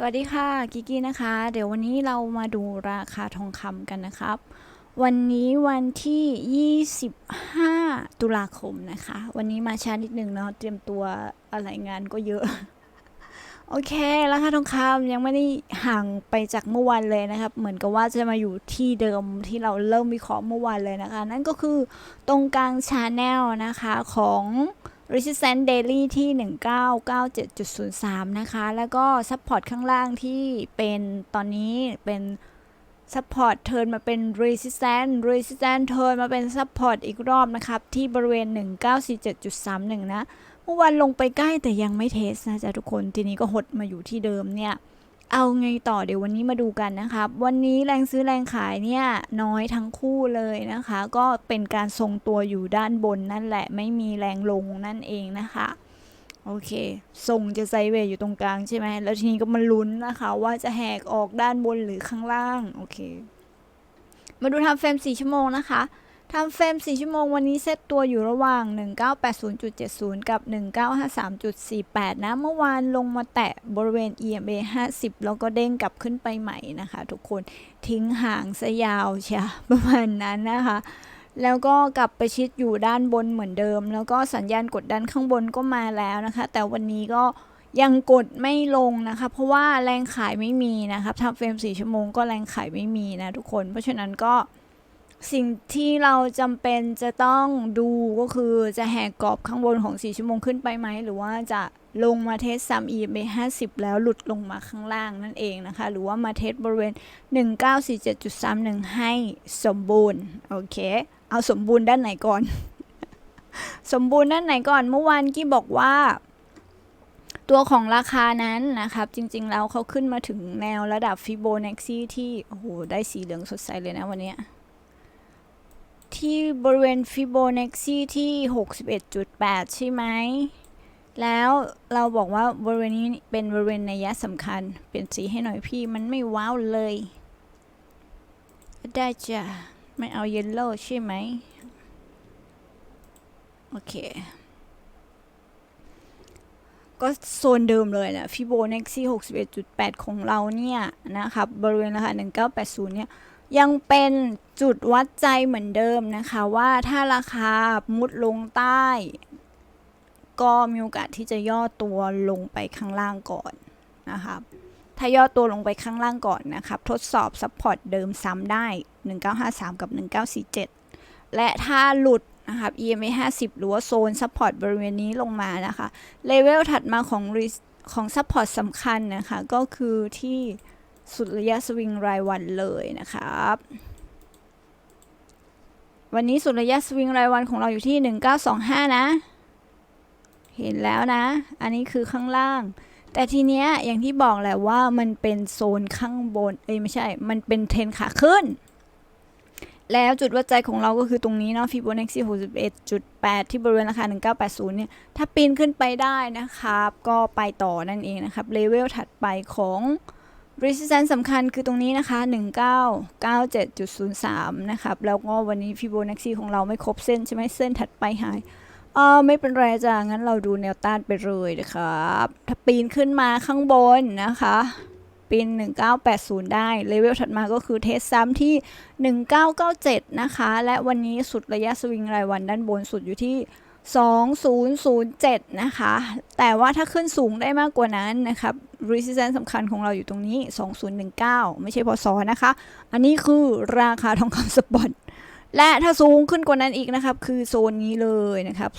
สวัสดีค่ะกิกี้นะคะ เดี๋ยววันนี้เรามาดูราคาทองคำกันนะครับ วันนี้วันที่ 25 ตุลาคมนะคะ วันนี้มาช้านิดนึงเนาะเตรียมตัวอะไรงานก็เยอะ โอเค ราคาทองคำยังไม่ได้ห่างไปจากเมื่อวานเลยนะครับ เหมือนกับว่าจะมาอยู่ที่เดิมที่เราเริ่มวิเคราะห์เมื่อวานเลยนะคะ นั่นก็คือตรงกลางชาแนลนะคะของ resistance daily ที่ 1997.03 นะคะ แล้วก็ support ข้างล่างที่เป็นตอนนี้เป็น support เทิร์นมาเป็น resistance resistance เทิร์นมาเป็น support อีกรอบนะครับ ที่บริเวณ 1947.31 นะ เมื่อวานลงไปใกล้แต่ยังไม่เทสนะจ๊ะทุกคน ทีนี้ก็หดมาอยู่ที่เดิมเนี่ย เอาไงต่อเดี๋ยววันนี้มาดูกันนะครับวันนี้แรงซื้อแรงขายเนี่ยน้อยทั้งคู่เลยนะคะ ก็เป็นการทรงตัวอยู่ด้านบนนั่นแหละไม่มีแรงลงนั่นเองนะคะโอเคทรงจะไซเวย์อยู่ตรงกลางใช่ไหมแล้วทีนี้ก็มาลุ้นนะคะ ว่าจะแหกออกด้านบนหรือข้างล่างโอเค มาดูทำเฟรม4ชั่วโมงนะคะ ทำเฟรม 4 ชั่วโมงวันนี้เซตตัวอยู่ระหว่าง 1980.70 กับ 1953.48 นะ เมื่อวานลงมาแตะบริเวณ EMA 50 แล้วก็เด้งกลับขึ้นไปใหม่นะคะ ทุกคนทิ้งห่างซะยาวเชียประมาณนั้นนะคะ แล้วก็กลับไปชิดอยู่ด้านบนเหมือนเดิม แล้วก็สัญญาณกดดันข้างบนก็มาแล้วนะคะ แต่วันนี้ก็ยังกดไม่ลงนะคะ เพราะว่าแรงขายไม่มีนะครับทำเฟรม 4 ชั่วโมงก็แรงขายไม่มีนะทุกคน เพราะฉะนั้นก็ สิ่งที่เราจำเป็นจะต้องดูก็คือจะแหกกรอบข้างบนของ 4 ชั่วโมงขึ้นไปไหม หรือว่าจะลงมาเทสซัม EMA 50 แล้วหลุดลงมาข้างล่างนั่นเองนะคะ หรือว่ามาเทสบริเวณ 1947.31 ให้สมบูรณ์ โอเค เอาสมบูรณ์ด้านไหนก่อน สมบูรณ์ด้านไหนก่อนเมื่อวานกี้บอกว่าตัวของราคานั้นนะครับ จริงๆแล้วเขาขึ้นมาถึงแนวระดับฟิโบนัชชีที่ โอ้โห ได้สีเหลืองสดใสเลยนะวันนี้ ที่บริเวณฟิโบนัชชีที่ 61.8 ใช่ไหม แล้วเราบอกว่าบริเวณนี้เป็นบริเวณนัยสำคัญ เปลี่ยนสีให้หน่อยพี่มันไม่ว้าวเลย ได้จ้ะ ไม่เอาเยลโล่ใช่ไหม โอเค ก็โซนเดิมเลยนะฟิโบนัชชี61.8 ของเราเนี่ยนะครับ บริเวณราคา1980 เนี่ย ยังเป็นจุดวัดใจเหมือนเดิมนะคะว่าถ้าราคามุดลงใต้ ก็มีโอกาสที่จะย่อตัวลงไปข้างล่างก่อนนะคะถ้าย่อตัวลงไปข้างล่างก่อนนะครับทดสอบซัพพอร์ตเดิมซ้ำได้ 1953 กับ 1947 และถ้าหลุดนะครับ EMA 50 หรือว่าโซนซัพพอร์ตบริเวณนี้ลงมานะคะเลเวลถัดมาของของซัพพอร์ตสำคัญนะคะ ก็คือที่ สุดระยะสวิงรายวันเลยนะครับ วันนี้สุดระยะสวิงรายวันของเราอยู่ที่ 1925 นะ เห็นแล้วนะ อันนี้คือข้างล่าง แต่ทีเนี้ยอย่างที่บอกแหละว่ามันเป็นโซนข้างบน เอ้ยไม่ใช่ มันเป็นเทรนขาขึ้น แล้วจุดวัดใจของเราก็คือตรงนี้เนาะฟิโบนัชชี61.8 ที่บริเวณราคา 1980 เนี่ย ถ้าปีนขึ้นไปได้นะครับ ก็ไปต่อนั่นเองนะครับเลเวลถัดไปของ resistance สำคัญคือตรงนี้นะคะ 1997.03 นะครับ แล้วก็วันนี้ฟิโบนัชชีของเราไม่ครบเส้นใช่ไหมเส้นถัดไปหายเออไม่เป็นไรจ้ะงั้นเราดูแนวต้านไปเลยนะครับ ถ้าปีนขึ้นมาข้างบนนะคะ ปีน 1980 ได้ เลเวลถัดมาก็คือเทสซ้ำที่ 1997 นะคะ และวันนี้สุดระยะสวิงรายวันด้านบนสุดอยู่ที่2007 นะคะ แต่ว่าถ้าขึ้นสูงได้มากกว่านั้นนะครับ resistance สำคัญของเราอยู่ตรงนี้ 2019 ไม่ใช่พศนะคะ อันนี้คือราคาทองคำสปอตและถ้าสูงขึ้นกว่านั้นอีกนะครับ คือโซนนี้เลยนะครับ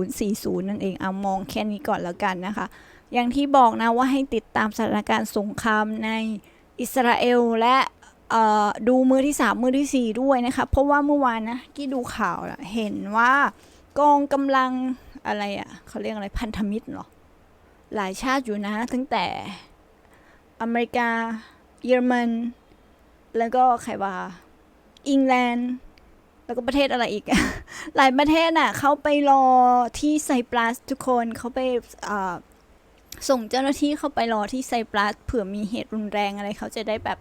2040 นั่นเองเอามองแค่นี้ก่อนแล้วกันนะคะ อย่างที่บอกนะว่าให้ติดตามสถานการณ์สงครามในอิสราเอลและดูมือที่ 3 มือทีสี่4 ด้วยนะคะ เพราะว่าเมื่อวานนะที่ดูข่าวเห็นว่ากองกำลังอะไรอะ่ะเขาเรียกอะไรพันธมิตรเหรอ หลายชาติอยู่นะ ตั้งแต่อเมริกา เยอรมัน แล้วก็ใครว่าอังกฤษแล้วก็ประเทศอะไรอีก หลายประเทศน่ะเขาไปรอที่ไซปรัสทุกคนเขาไปส่งเจ้าหน้าที่เข้าไปรอที่ไซปรัสเผื่อมีเหตุรุนแรงอะไรเขาจะได้แบบ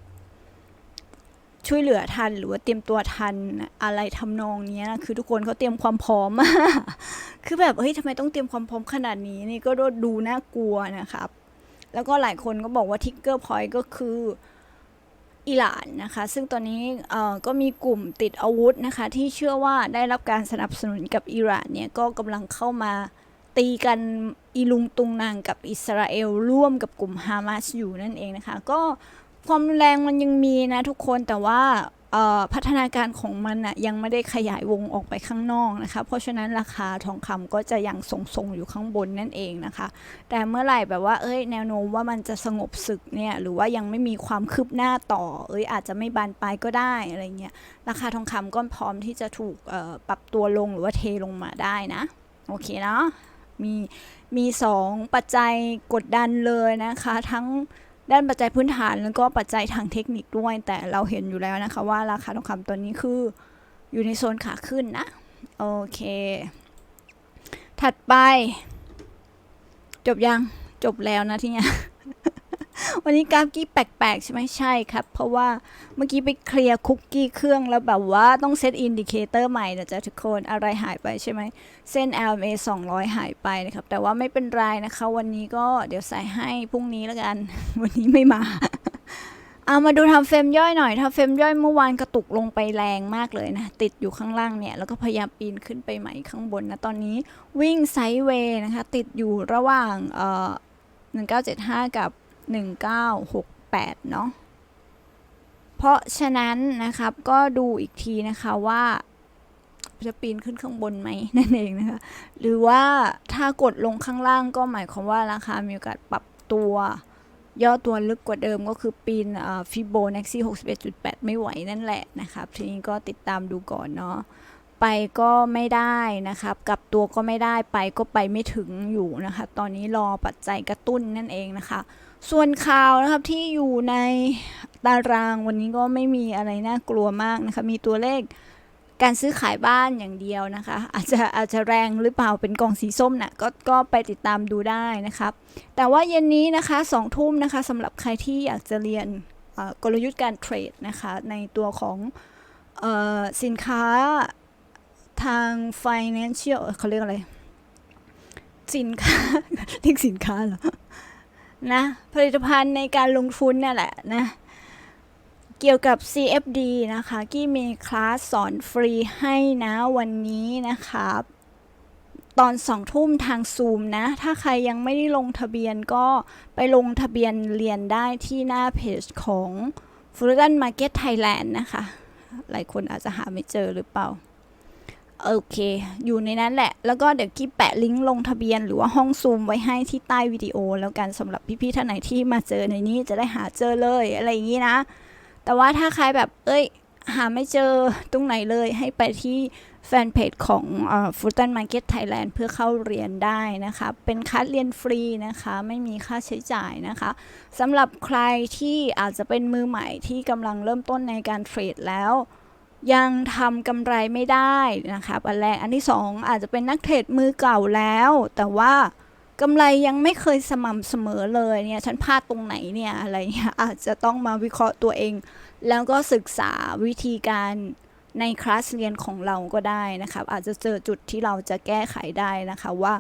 ช่วยเหลือทัน หรือว่าเตรียมตัวทันอะไรทำนองนี้นะคือทุกคนเขาเตรียมความพร้อมมากคือแบบเฮ้ยทำไมต้องเตรียมความพร้อมขนาดนี้นี่ก็ดูน่ากลัวนะครับ แล้วก็หลายคนก็บอกว่าทิกเกอร์พอยต์ก็คืออิหร่านนะคะ ซึ่งตอนนี้ก็มีกลุ่มติดอาวุธนะคะ ที่เชื่อว่าได้รับการสนับสนุนกับอิหร่านเนี่ยก็กำลังเข้ามาตีกันอีลุงตุงนางกับอิสราเอลร่วมกับกลุ่มฮามาสอยู่นั่นเองนะคะ ก็ ความรุนแรงมันยังมีนะทุกคนแต่ว่าพัฒนาการของมันอะยังไม่ได้ขยายวงออกไปข้างนอกนะคะ เพราะฉะนั้นราคาทองคำก็จะยังทรงๆอยู่ข้างบนนั่นเองนะคะ แต่เมื่อไหร่แบบว่าเอ้ยแนวโน้มว่ามันจะสงบศึกเนี่ยหรือว่ายังไม่มีความคืบหน้าต่อ เอ้ยอาจจะไม่บานปลายก็ได้อะไรเงี้ยราคาทองคำก็พร้อมที่จะถูกปรับตัวลงหรือว่าเทลงมาได้นะโอเคเนาะมีมีสองปัจจัยกดดันเลยนะคะ ทั้ง ด้านปัจจัยพื้นฐานแล้วก็ปัจจัยทางเทคนิคด้วย แต่เราเห็นอยู่แล้วนะคะว่าราคาทองคำตัวนี้คืออยู่ในโซนขาขึ้นนะ โอเค ถัดไป จบยังจบแล้วนะที่เนี้ย วันนี้กราฟกี้แปลกๆ ใช่ไหมใช่ครับ เพราะว่าเมื่อกี้ไปเคลียร์คุกกี้เครื่องแล้วแบบว่าต้องเซตอินดิเคเตอร์ใหม่นะจ๊ะทุกคนอะไรหายไปใช่ไหมเส้น LMA 200 หายไปนะครับ แต่ว่าไม่เป็นไรนะคะ วันนี้ก็เดี๋ยวใส่ให้พรุ่งนี้แล้วกัน วันนี้ไม่มาเอามาดูทำเฟรมย่อยหน่อยทำเฟรมย่อยเมื่อวานกระตุกลงไปแรงมากเลยนะ ติดอยู่ข้างล่างเนี่ย แล้วก็พยายามปีนขึ้นไปใหม่ข้างบนนะ ตอนนี้วิ่งไซด์เวย์นะคะ ติดอยู่ระหว่างเอ่อ1975 กับ 1968 เนาะเพราะฉะนั้นนะครับก็ดูอีกทีนะคะว่าจะปีนขึ้นข้างบนไหมนั่นเองนะคะ หรือว่าถ้ากดลงข้างล่างก็หมายความว่าราคามีโอกาสปรับตัว ย่อตัวลึกกว่าเดิมก็คือปีนฟิโบนักซี่61.8 ไม่ไหวนั่นแหละนะครับ ทีนี้ก็ติดตามดูก่อนเนาะไปก็ไม่ได้นะครับกลับตัวก็ไม่ได้ไปก็ไปไม่ถึงอยู่นะคะ ตอนนี้รอปัจจัยกระตุ้นนั่นเองนะคะ ส่วนข่าวนะครับที่อยู่ในตารางวันนี้ก็ไม่มีอะไรน่ากลัวมากนะคะมีตัวเลขการซื้อขายบ้านอย่างเดียวนะคะ อาจจะอาจจะแรงหรือเปล่าเป็นกองสีส้มนะ่ะก็ก็ไปติดตามดูได้นะครับ แต่ว่าเย็นนี้นะคะสองทุ่มนะคะสำหรับใครที่อยากจะเรียนกลยุทธ์การเทรดนะคะในตัวของออสินค้าทาง financial เขาเรียกอะไร สินค้าเรียกสินค้าเหรอ นะผลิตภัณฑ์ในการลงทุนเนี่ยแหละนะเกี่ยวกับ CFD นะคะกี้มีคลาสสอนฟรีให้นะวันนี้นะครับตอนสองทุ่มทางซูมนะ ถ้าใครยังไม่ได้ลงทะเบียนก็ไปลงทะเบียนเรียนได้ที่หน้าเพจของ f u r a n Market Thailand นะคะ หลายคนอาจจะหาไม่เจอหรือเปล่า โอเค อยู่ในนั้นแหละ แล้วก็เดี๋ยวกี้แปะลิงก์ลงทะเบียนหรือว่าห้องซูมไว้ให้ที่ใต้วิดีโอ แล้วกันสำหรับพี่ๆท่านไหนที่มาเจอในนี้จะได้หาเจอเลยอะไรอย่างนี้นะ แต่ว่าถ้าใครแบบ เอ้ย หาไม่เจอตรงไหนเลยให้ไปที่แฟนเพจของฟูตันมาร์เก็ตไทยแลนด์เพื่อเข้าเรียนได้นะคะ เป็นคัสเรียนฟรีนะคะ ไม่มีค่าใช้จ่ายนะคะสำหรับใครที่อาจจะเป็นมือใหม่ที่กำลังเริ่มต้นในการเทรดแล้ว ยังทำกำไรไม่ได้นะคะอันแรกอันที่สองอาจจะเป็นนักเทรดมือเก่าแล้ว แต่ว่ากำไรยังไม่เคยสม่ำเสมอเลยเนี่ยฉันพลาดตรงไหนเนี่ยอะไรเงี้ยอาจจะต้องมาวิเคราะห์ตัวเอง แล้วก็ศึกษาวิธีการในคลาสเรียนของเราก็ได้นะครับ อาจจะเจอจุดที่เราจะแก้ไขได้นะคะว่า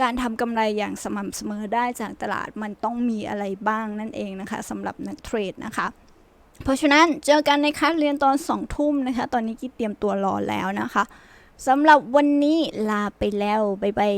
การทำกำไรอย่างสม่ำเสมอได้จากตลาดมันต้องมีอะไรบ้างนั่นเองนะคะสำหรับนักเทรดนะคะ เพราะฉะนั้นเจอกันในคลาสเรียนตอนสองทุ่มนะคะ ตอนนี้กิ๊เตรียมตัวรอแล้วนะคะสำหรับวันนี้ลาไปแล้ว บ๊ายบาย